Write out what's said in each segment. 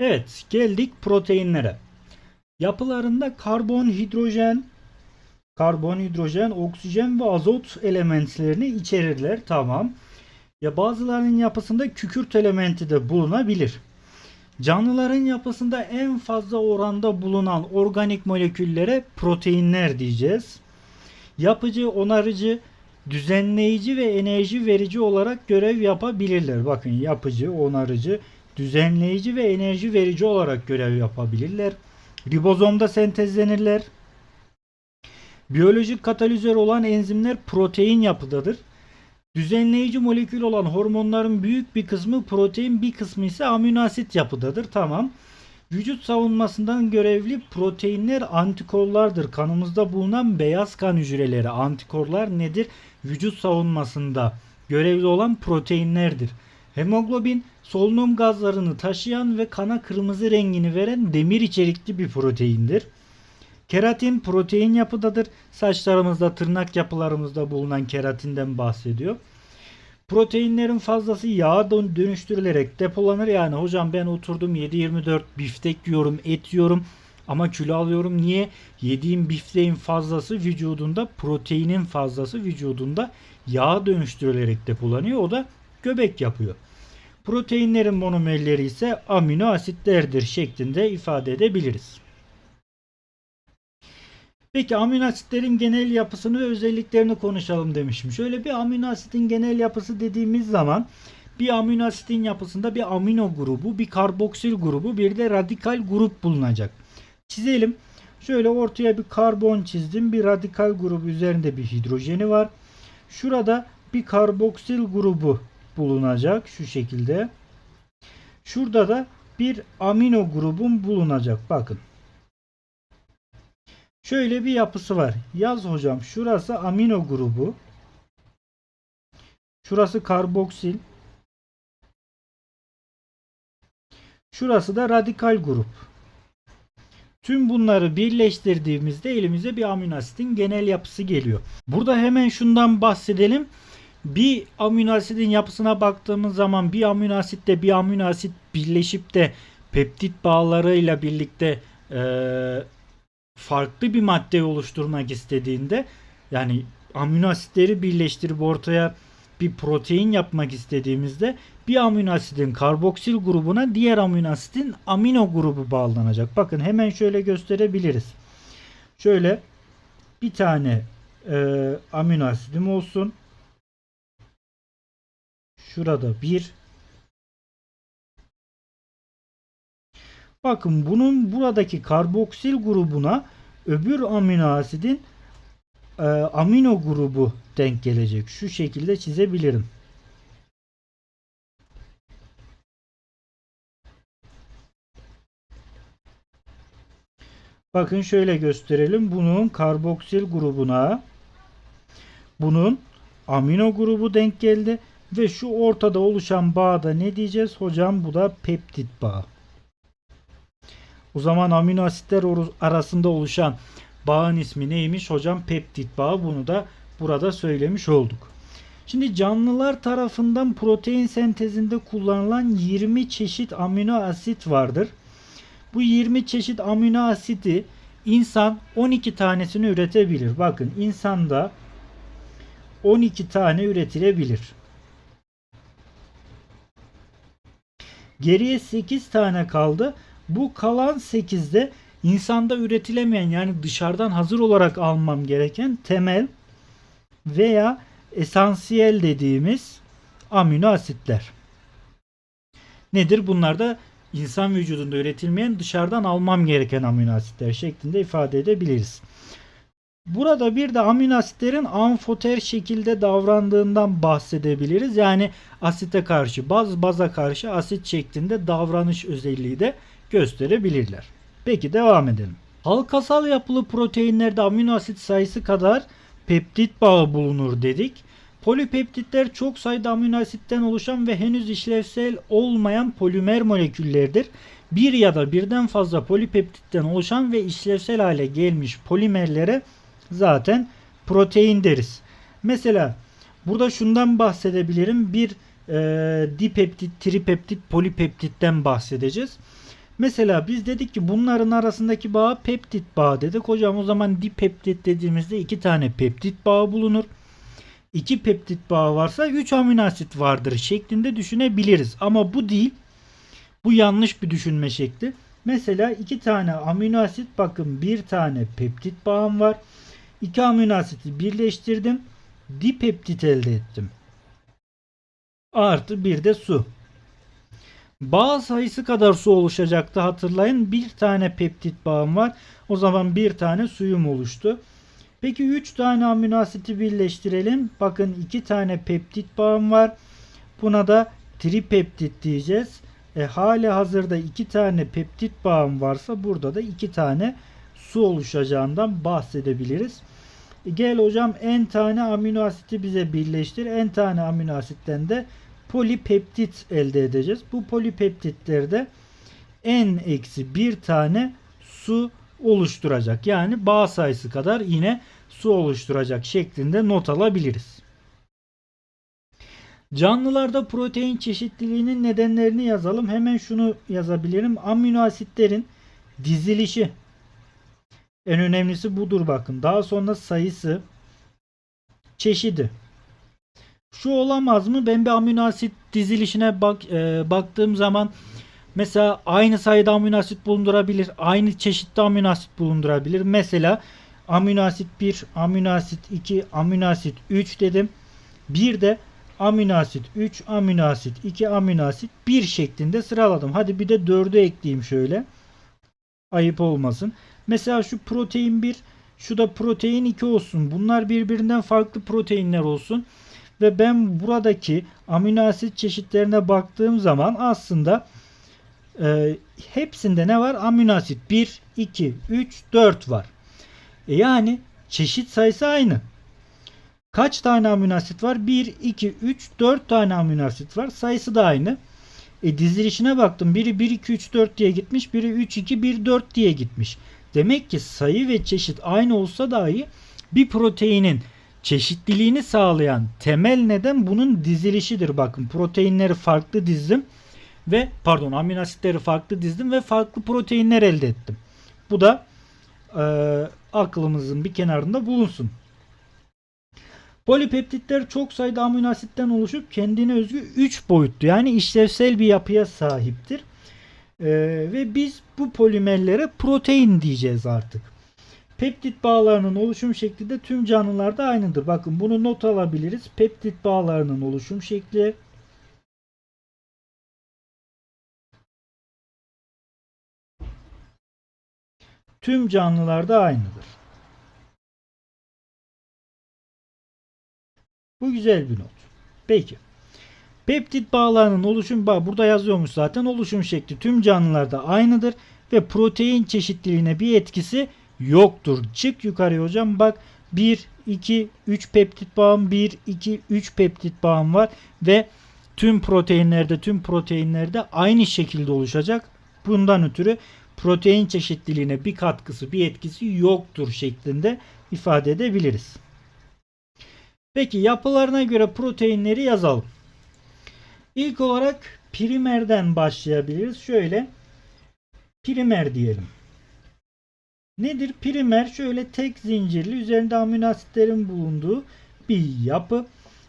Evet, geldik proteinlere. Yapılarında karbon, hidrojen, karbon, hidrojen, oksijen ve azot elementlerini içerirler. Tamam. Ya bazılarının yapısında kükürt elementi de bulunabilir. Canlıların yapısında en fazla oranda bulunan organik moleküllere proteinler diyeceğiz. Yapıcı, onarıcı, düzenleyici ve enerji verici olarak görev yapabilirler. Bakın yapıcı, onarıcı, düzenleyici ve enerji verici olarak görev yapabilirler. Ribozomda sentezlenirler. Biyolojik katalizör olan enzimler protein yapıdadır. Düzenleyici molekül olan hormonların büyük bir kısmı protein, bir kısmı ise amino asit yapıdadır. Tamam. Vücut savunmasından görevli proteinler antikorlardır. Kanımızda bulunan beyaz kan hücreleri antikorlar nedir? Vücut savunmasında görevli olan proteinlerdir. Hemoglobin solunum gazlarını taşıyan ve kana kırmızı rengini veren demir içerikli bir proteindir. Keratin protein yapıdadır. Saçlarımızda, tırnak yapılarımızda bulunan keratinden bahsediyor. Proteinlerin fazlası yağa dön- dönüştürülerek depolanır. Yani hocam ben oturdum 7-24 biftek yiyorum, et yiyorum ama kilo alıyorum. Niye? Yediğim bifteğin fazlası vücudunda, proteinin fazlası vücudunda yağa dönüştürülerek depolanıyor. O da göbek yapıyor. Proteinlerin monomerleri ise amino asitlerdir şeklinde ifade edebiliriz. Peki amino asitlerin genel yapısını ve özelliklerini konuşalım demişim. Şöyle bir amino asitin genel yapısı dediğimiz zaman bir amino asitin yapısında bir amino grubu, bir karboksil grubu, bir de radikal grup bulunacak. Çizelim. Şöyle ortaya bir karbon çizdim. Bir radikal grubu üzerinde bir hidrojeni var. Şurada bir karboksil grubu bulunacak şu şekilde. Şurada da bir amino grubun bulunacak. Bakın. Şöyle bir yapısı var. Yaz hocam. Şurası amino grubu. Şurası karboksil. Şurası da radikal grup. Tüm bunları birleştirdiğimizde elimize bir amino asitin genel yapısı geliyor. Burada hemen şundan bahsedelim. Bir amino asidin yapısına baktığımız zaman bir amino asitle bir amino asit birleşip de peptit bağlarıyla birlikte eee farklı bir madde oluşturmak istediğinde yani amino asitleri birleştirip ortaya bir protein yapmak istediğimizde bir amino asidin karboksil grubuna diğer amino asidin amino grubu bağlanacak. Bakın hemen şöyle gösterebiliriz. Şöyle bir tane e, amino asidim olsun. Şurada bir. Bakın bunun buradaki karboksil grubuna öbür amino asidin e, amino grubu denk gelecek. Şu şekilde çizebilirim. Bakın şöyle gösterelim. Bunun karboksil grubuna bunun amino grubu denk geldi ve şu ortada oluşan bağda ne diyeceğiz? Hocam bu da peptit bağı. O zaman amino asitler arasında oluşan bağın ismi neymiş? Hocam peptit bağı. Bunu da burada söylemiş olduk. Şimdi canlılar tarafından protein sentezinde kullanılan 20 çeşit amino asit vardır. Bu 20 çeşit amino asidi insan 12 tanesini üretebilir. Bakın insanda 12 tane üretilebilir. Geriye 8 tane kaldı. Bu kalan 8'de insanda üretilemeyen yani dışarıdan hazır olarak almam gereken temel veya esansiyel dediğimiz amino asitler. Nedir? Bunlar da insan vücudunda üretilmeyen dışarıdan almam gereken amino asitler şeklinde ifade edebiliriz. Burada bir de amino asitlerin amfoter şekilde davrandığından bahsedebiliriz. Yani asite karşı baz, baza karşı asit şeklinde davranış özelliği de gösterebilirler. Peki devam edelim. Halkasal yapılı proteinlerde amino asit sayısı kadar peptit bağı bulunur dedik. Polipeptitler çok sayıda amino asitten oluşan ve henüz işlevsel olmayan polimer moleküllerdir. Bir ya da birden fazla polipeptitten oluşan ve işlevsel hale gelmiş polimerlere zaten protein deriz. Mesela burada şundan bahsedebilirim. Bir e, dipeptit, tripeptit, polipeptitten bahsedeceğiz. Mesela biz dedik ki bunların arasındaki bağ peptit bağı dedik. Hocam o zaman dipeptit dediğimizde iki tane peptit bağı bulunur. İki peptit bağı varsa 3 amino asit vardır şeklinde düşünebiliriz. Ama bu değil. Bu yanlış bir düşünme şekli. Mesela iki tane amino asit bakın bir tane peptit bağım var. İki amino asiti birleştirdim. Dipeptit elde ettim. Artı bir de su. Bağ sayısı kadar su oluşacaktı hatırlayın. Bir tane peptit bağım var. O zaman bir tane suyum oluştu. Peki 3 tane amino asiti birleştirelim. Bakın 2 tane peptit bağım var. Buna da tripeptit diyeceğiz. E, hali hazırda 2 tane peptit bağım varsa burada da 2 tane su oluşacağından bahsedebiliriz. Gel hocam en tane amino asiti bize birleştir. En tane amino asitten de polipeptit elde edeceğiz. Bu polipeptitlerde en eksi bir tane su oluşturacak. Yani bağ sayısı kadar yine su oluşturacak şeklinde not alabiliriz. Canlılarda protein çeşitliliğinin nedenlerini yazalım. Hemen şunu yazabilirim. Amino asitlerin dizilişi. En önemlisi budur bakın. Daha sonra sayısı, çeşidi. Şu olamaz mı? Ben bir amino asit dizilişine bak e, baktığım zaman mesela aynı sayıda amino asit bulundurabilir. Aynı çeşitli amino asit bulundurabilir. Mesela amino asit 1, amino asit 2, amino asit 3 dedim. Bir de amino asit 3, amino asit 2, amino asit 1 şeklinde sıraladım. Hadi bir de 4'ü ekleyeyim şöyle. Ayıp olmasın. Mesela şu protein 1, şu da protein 2 olsun. Bunlar birbirinden farklı proteinler olsun. Ve ben buradaki amino asit çeşitlerine baktığım zaman aslında e, hepsinde ne var? Amino asit 1, 2, 3, 4 var. E yani çeşit sayısı aynı. Kaç tane amino asit var? 1, 2, 3, 4 tane amino asit var. Sayısı da aynı. E dizilişine baktım. Biri 1, 2, 3, 4 diye gitmiş. Biri 3, 2, 1, 4 diye gitmiş. Demek ki sayı ve çeşit aynı olsa dahi bir proteinin çeşitliliğini sağlayan temel neden bunun dizilişidir. Bakın proteinleri farklı dizdim ve pardon amino asitleri farklı dizdim ve farklı proteinler elde ettim. Bu da e, aklımızın bir kenarında bulunsun. Polipeptitler çok sayıda amino asitten oluşup kendine özgü 3 boyutlu yani işlevsel bir yapıya sahiptir. E, ve biz bu polimerlere protein diyeceğiz artık. Peptit bağlarının oluşum şekli de tüm canlılarda aynıdır. Bakın bunu not alabiliriz. Peptit bağlarının oluşum şekli tüm canlılarda aynıdır. Bu güzel bir not. Peki. Peptit bağlarının oluşum bağ burada yazıyormuş zaten oluşum şekli tüm canlılarda aynıdır ve protein çeşitliliğine bir etkisi yoktur. Çık yukarıya hocam bak 1 2 3 peptit bağım 1 2 3 peptit bağım var ve tüm proteinlerde tüm proteinlerde aynı şekilde oluşacak. Bundan ötürü protein çeşitliliğine bir katkısı, bir etkisi yoktur şeklinde ifade edebiliriz. Peki yapılarına göre proteinleri yazalım. İlk olarak primerden başlayabiliriz. Şöyle primer diyelim. Nedir? Primer şöyle tek zincirli üzerinde amino asitlerin bulunduğu bir yapı.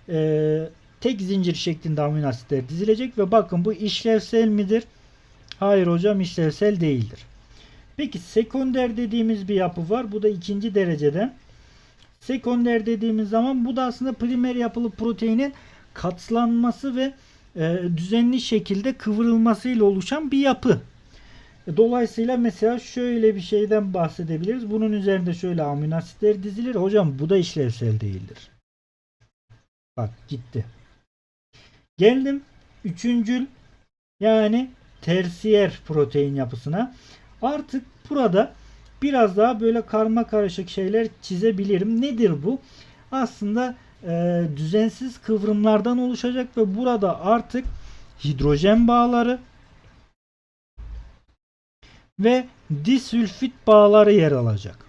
Ee, tek zincir şeklinde amino asitler dizilecek ve bakın bu işlevsel midir? Hayır hocam işlevsel değildir. Peki sekonder dediğimiz bir yapı var. Bu da ikinci dereceden. Sekonder dediğimiz zaman bu da aslında primer yapılı proteinin katlanması ve e, düzenli şekilde kıvrılmasıyla oluşan bir yapı. E, dolayısıyla mesela şöyle bir şeyden bahsedebiliriz. Bunun üzerinde şöyle amino asitler dizilir. Hocam bu da işlevsel değildir. Bak gitti. Geldim üçüncül yani tersiyer protein yapısına. Artık burada biraz daha böyle karma karışık şeyler çizebilirim. Nedir bu? Aslında e, düzensiz kıvrımlardan oluşacak ve burada artık hidrojen bağları ve disülfit bağları yer alacak.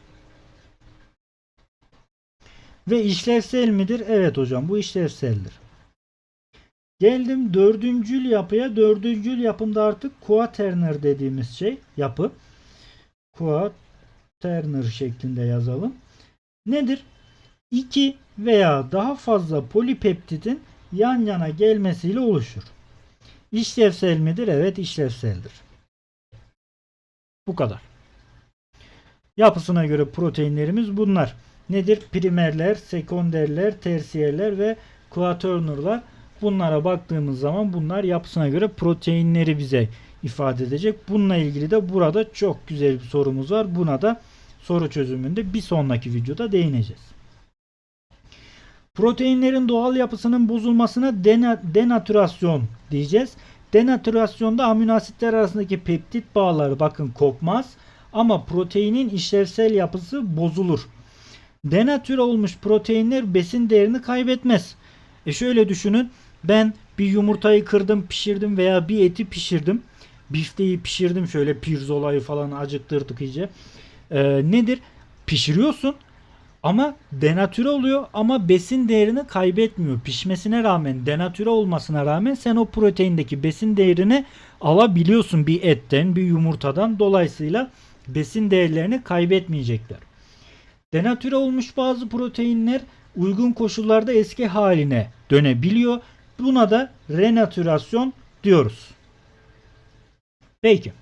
Ve işlevsel midir? Evet hocam bu işlevseldir. Geldim dördüncül yapıya. Dördüncül yapımda artık quaterner dediğimiz şey yapı. Quaterner şeklinde yazalım. Nedir? İki veya daha fazla polipeptidin yan yana gelmesiyle oluşur. İşlevsel midir? Evet işlevseldir. Bu kadar. Yapısına göre proteinlerimiz bunlar. Nedir? Primerler, sekonderler, tersiyerler ve quaternerlar. Bunlara baktığımız zaman bunlar yapısına göre proteinleri bize ifade edecek. Bununla ilgili de burada çok güzel bir sorumuz var. Buna da soru çözümünde bir sonraki videoda değineceğiz. Proteinlerin doğal yapısının bozulmasına dena- denatürasyon diyeceğiz. Denatürasyonda amino asitler arasındaki peptit bağları bakın kopmaz ama proteinin işlevsel yapısı bozulur. Denatüre olmuş proteinler besin değerini kaybetmez. E şöyle düşünün. Ben bir yumurtayı kırdım, pişirdim veya bir eti pişirdim. Bifteyi pişirdim şöyle pirzolayı falan acıktırdık iyice. E, nedir? Pişiriyorsun ama denatüre oluyor ama besin değerini kaybetmiyor. Pişmesine rağmen denatüre olmasına rağmen sen o proteindeki besin değerini alabiliyorsun bir etten bir yumurtadan. Dolayısıyla besin değerlerini kaybetmeyecekler. Denatüre olmuş bazı proteinler uygun koşullarda eski haline dönebiliyor. Buna da renatürasyon diyoruz. Peki.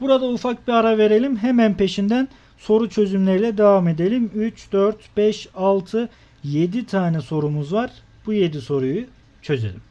Burada ufak bir ara verelim. Hemen peşinden soru çözümleriyle devam edelim. 3, 4, 5, 6, 7 tane sorumuz var. Bu 7 soruyu çözelim.